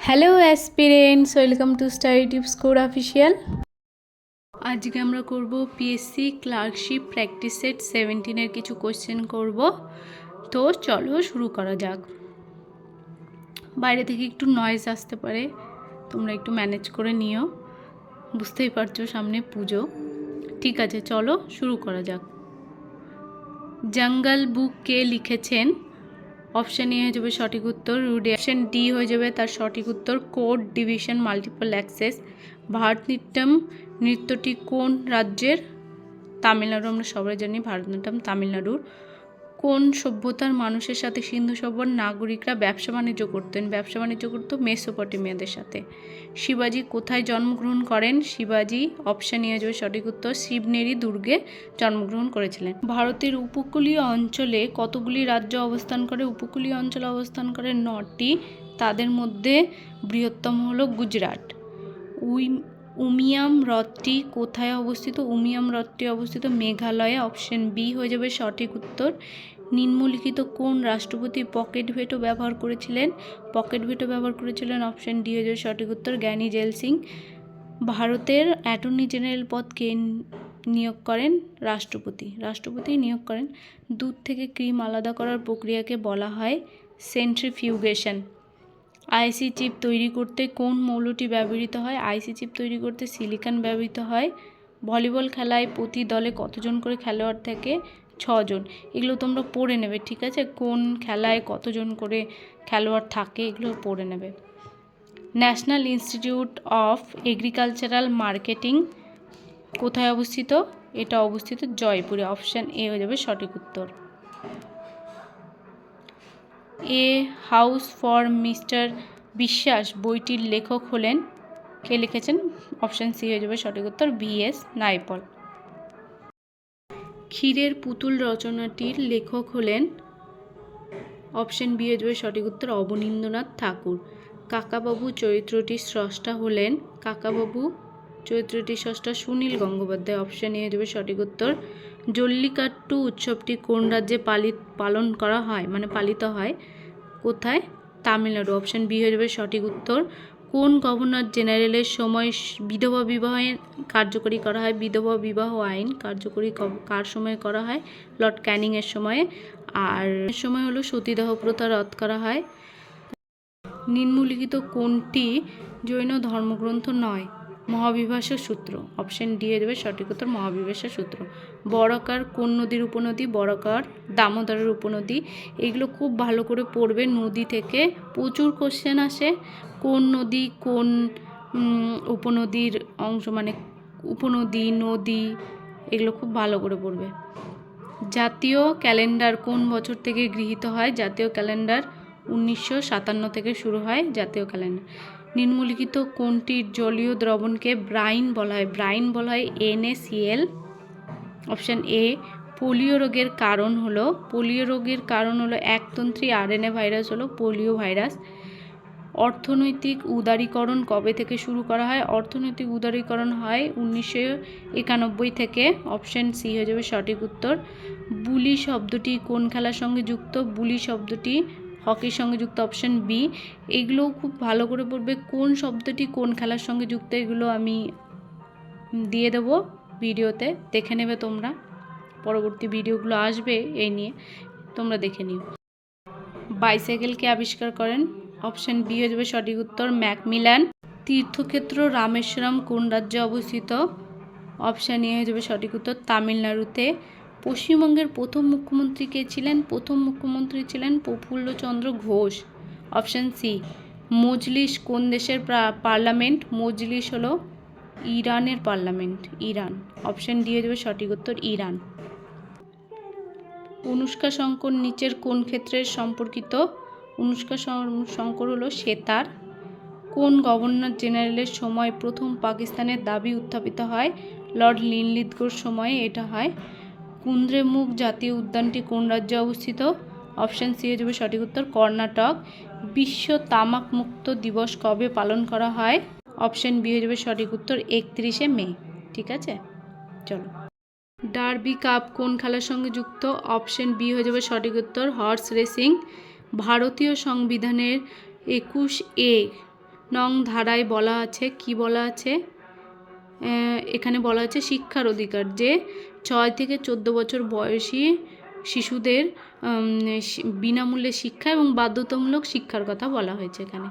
Hello aspirants welcome to study tips core official আজকে আমরা করব পিএসসি ক্লার্কশিপ প্র্যাকটিস সেট সেভেন্টিনের কিছু কোশ্চেন করব। তো চলো শুরু করা যাক। বাইরে থেকে একটু নয়েজ আসতে পারে। তোমরা একটু ম্যানেজ করে নিও। বুঝতেই পারছ সামনে পুজো। ঠিক আছে, চলো শুরু করা যাক। জঙ্গল বুক কে লিখেছেন? অপশান এ হয়ে যাবে সঠিক উত্তর অপশান ডি হয়ে যাবে তার সঠিক উত্তর code division multiple access Bharatanatyam নৃত্যটি কোন রাজ্যের তামিলনাড়ু আমরা সবাই জানি ভারতনাট্যম তামিলনাড়ুর। কোন সভ্যতার মানুষের সাথে সিন্ধু সভ্যর নাগরিকরা ব্যবসা বাণিজ্য করতেন? ব্যবসা বাণিজ্য করতো মেসোপটেমিয়াদের সাথে। শিবাজি কোথায় জন্মগ্রহণ করেন? শিবাজি অপশান নিয়ে যাবে সঠিক উত্তর, শিবনেরি দুর্গে জন্মগ্রহণ করেছিলেন। ভারতের উপকূলীয় অঞ্চলে কতগুলি রাজ্য অবস্থান করে? উপকূলীয় অঞ্চলে অবস্থান করে নটি। তাদের মধ্যে বৃহত্তম হলো গুজরাট। উই, উমিয়াম হ্রদটি কোথায় অবস্থিত? উমিয়াম হ্রদটি অবস্থিত মেঘালয়ে। অপশন বি হয়ে যাবে সঠিক উত্তর নিম্নলিখিত কোন রাষ্ট্রপতি পকেট ভেটো ব্যবহার করেছিলেন? পকেট ভেটো ব্যবহার করেছিলেন অপশন ডি, হয়ে সঠিক উত্তর, জ্ঞানী জেল সিং। ভারতের অ্যাটর্নি জেনারেল পদ কে নিয়োগ করেন? রাষ্ট্রপতি। রাষ্ট্রপতি নিয়োগ করেন। দুধ থেকে ক্রিম আলাদা করার প্রক্রিয়াকে বলা হয় সেন্ট্রিফিউগেশন। আইসি চিপ তৈরি করতে কোন মৌলটি ব্যবহৃত হয়? আইসি চিপ তৈরি করতে সিলিকন ব্যবহৃত হয়। ভলিবল খেলায় প্রতি দলে কতজন করে খেলোয়াড় থাকে? ছজন, এগুলো তোমরা পড়ে নেবে, ঠিক আছে? কোন খেলায় কতজন করে খেলোয়াড় থাকে এগুলো পড়ে নেবে। National institute of agricultural marketing, কোথায় অবস্থিত? এটা অবস্থিত জয়পুরে, অপশান এ হয়ে যাবে সঠিক উত্তর। এ হাউস ফর মিস্টার বিশ্বাস, বইটির লেখক হলেন, কে লিখেছেন? অপশান সি হয়ে যাবে সঠিক উত্তর, ভি এস নাইপল। ক্ষীরের পুতুল রচনাটির লেখক হলেন অপশান বি হয়ে সঠিক উত্তর অবনীন্দ্রনাথ ঠাকুর। কাকাবাবু চরিত্রটির স্রষ্টা হলেন কাকাবাবু, চরিত্রটির স্রষ্টা সুনীল গঙ্গোপাধ্যায়। অপশান এ হয়ে সঠিক উত্তর জল্লিকাট্টু উৎসবটি কোন রাজ্যে পালিত, পালন করা হয় মানে পালিত হয়? কোথায়? তামিলনাড়ু। অপশান বি হয়ে সঠিক উত্তর কোন গভর্নর জেনারেলের সময় বিধবা বিবাহের কার্যকরী করা হয়? বিধবা বিবাহ আইন কার্যকরী কার সময় করা হয়? লর্ড ক্যানিংয়ের সময়ে। আর সময় হলো সতীদাহ প্রথা রদ করা হয়। নিম্নলিখিত কোনটি জৈন ধর্মগ্রন্থ নয়? মহাবিভাষা সূত্র। অপশন ডি দেবে সঠিক উত্তর মহাবিভাষা সূত্র। বড়কার কোন নদীর উপনদী? বড়কার দামোদরের উপনদী। এগুলো খুব ভালো করে পড়বে। নদী থেকে প্রচুর কোশ্চেন আসে। কোন নদী কোন উপনদীর অংশ মানে উপনদী, নদী, এগুলো খুব ভালো করে পড়বে। জাতীয় ক্যালেন্ডার কোন বছর থেকে গৃহীত হয়? জাতীয় ক্যালেন্ডার উনিশশো সাতান্ন থেকে শুরু হয় জাতীয় ক্যালেন্ডার। নিম্নলিখিত কোনটির জলীয় দ্রবণকে ব্রাইন বলা হয়? ব্রাইন বলা হয় এনএসিএল অপশান এ, পোলিও রোগের কারণ হলো, পোলিও রোগের কারণ হলো একতন্ত্রী আরএনএ ভাইরাস হলো পোলিও ভাইরাস। অর্থনৈতিক উদারীকরণ কবে থেকে শুরু করা হয়? অর্থনৈতিক উদারীকরণ হয় উনিশশো একানব্বই থেকে। অপশান সি হয়ে যাবে সঠিক উত্তর। বুলি শব্দটি কোন খেলার সঙ্গে যুক্ত? বুলি শব্দটি হকির সঙ্গে যুক্ত অপশান বি। এগুলোও খুব ভালো করে পড়বে কোন শব্দটি কোন খেলার সঙ্গে যুক্ত, এগুলো আমি দিয়ে দেবো ভিডিওতে। দেখে নেবে তোমরা। পরবর্তী ভিডিওগুলো আসবে এই নিয়ে। তোমরা দেখে নিও। বাইসাইকেলকে আবিষ্কার করেন। অপশন বি হয়ে যাবে সঠিক উত্তর, ম্যাকমিলান। তীর্থক্ষেত্র রামেশ্বরম কোন রাজ্যে অবস্থিত? অপশান এ হয়ে যাবে সঠিক উত্তর, তামিলনাড়ুতে। পশ্চিমবঙ্গের প্রথম মুখ্যমন্ত্রী কে ছিলেন? প্রথম মুখ্যমন্ত্রী ছিলেন Prafulla Chandra Ghosh. Option C Majlis কোন দেশের পার্লামেন্ট মজলিস হলো ইরানের পার্লামেন্ট ইরান। অপশান ডি হয়ে যাবে সঠিক উত্তর, ইরান। অনুষ্কা শঙ্কর নিচের কোন ক্ষেত্রের সম্পর্কিত? অনুষ্কা শঙ্কর হলো সেতার। কোন গভর্নর জেনারেলের সময় প্রথম পাকিস্তানের দাবি উত্থাপিত হয়? লর্ড লিনলিথগোর সময়ে এটা হয়। কুন্দ্রেমুখ জাতীয় উদ্যানটি কোন রাজ্যে অবস্থিত? অপশান সি হয়ে যাবে সঠিক উত্তর, কর্ণাটক। বিশ্ব তামাক মুক্ত দিবস কবে পালন করা হয়? অপশান বি হয়ে যাবে সঠিক উত্তর, একত্রিশে মে। ঠিক আছে? চলো। ডার্বি কাপ কোন খেলার সঙ্গে যুক্ত? অপশন বি হয়ে যাবে সঠিক উত্তর, হর্স রেসিং। ভারতীয় সংবিধানের একুশ এ নং ধারায় বলা আছে, কি বলা আছে? এখানে বলা আছে শিক্ষার অধিকার যে ছয় থেকে চোদ্দ বছর বয়সী শিশুদের বিনামূল্যে শিক্ষা এবং বাধ্যতামূলক শিক্ষার কথা বলা হয়েছে এখানে।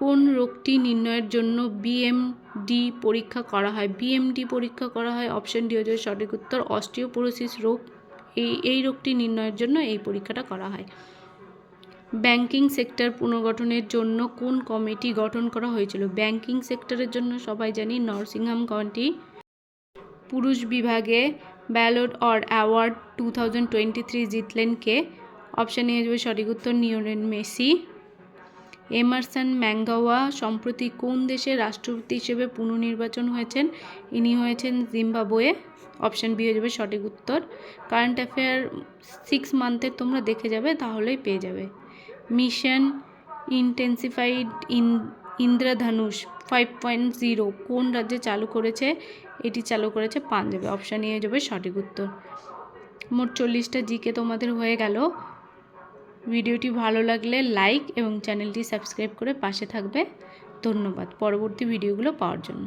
কোন রোগটি নির্ণয়ের জন্য বিএমডি পরীক্ষা করা হয়? বিএমডি পরীক্ষা করা হয়, অপশন ডি হচ্ছে সঠিক উত্তর। অস্টিওপোরোসিস রোগ, এই এই রোগটি নির্ণয়ের জন্য এই পরীক্ষাটা করা হয়। ব্যাংকিং সেক্টর পুনর্গঠনের জন্য কোন কমিটি গঠন করা হয়েছিল? ব্যাংকিং সেক্টরের জন্য সবাই জানি নরসিংহাম কমিটি পুরুষ বিভাগে Ballon d'Or award two thousand twenty three জিতলেন কে? অপশান এ যাবে সঠিক উত্তর নিওরেন মেসি। এমারসন ম্যাঙ্গাওয়া সম্প্রতি কোন দেশের রাষ্ট্রপতি হিসেবে পুনর্নির্বাচন হয়েছেন? ইনি হয়েছেন জিম্বাবুয়ে। অপশান বি হয়ে যাবে সঠিক উত্তর। কারেন্ট অ্যাফেয়ার সিক্স মান্থের তোমরা দেখে যাবে, তাহলেই পেয়ে যাবে। Mission intensified in Indradhanush five point zero কোন রাজ্যে চালু করেছে? এটি চালু করেছে পাঞ্জাবে। অপশান এ যাবে সঠিক উত্তর। মোট চল্লিশটা জিকে তোমাদের হয়ে গেল। ভিডিওটি ভালো লাগলে লাইক এবং চ্যানেলটি সাবস্ক্রাইব করে পাশে থাকবে। ধন্যবাদ। পরবর্তী ভিডিওগুলো পাওয়ার জন্য।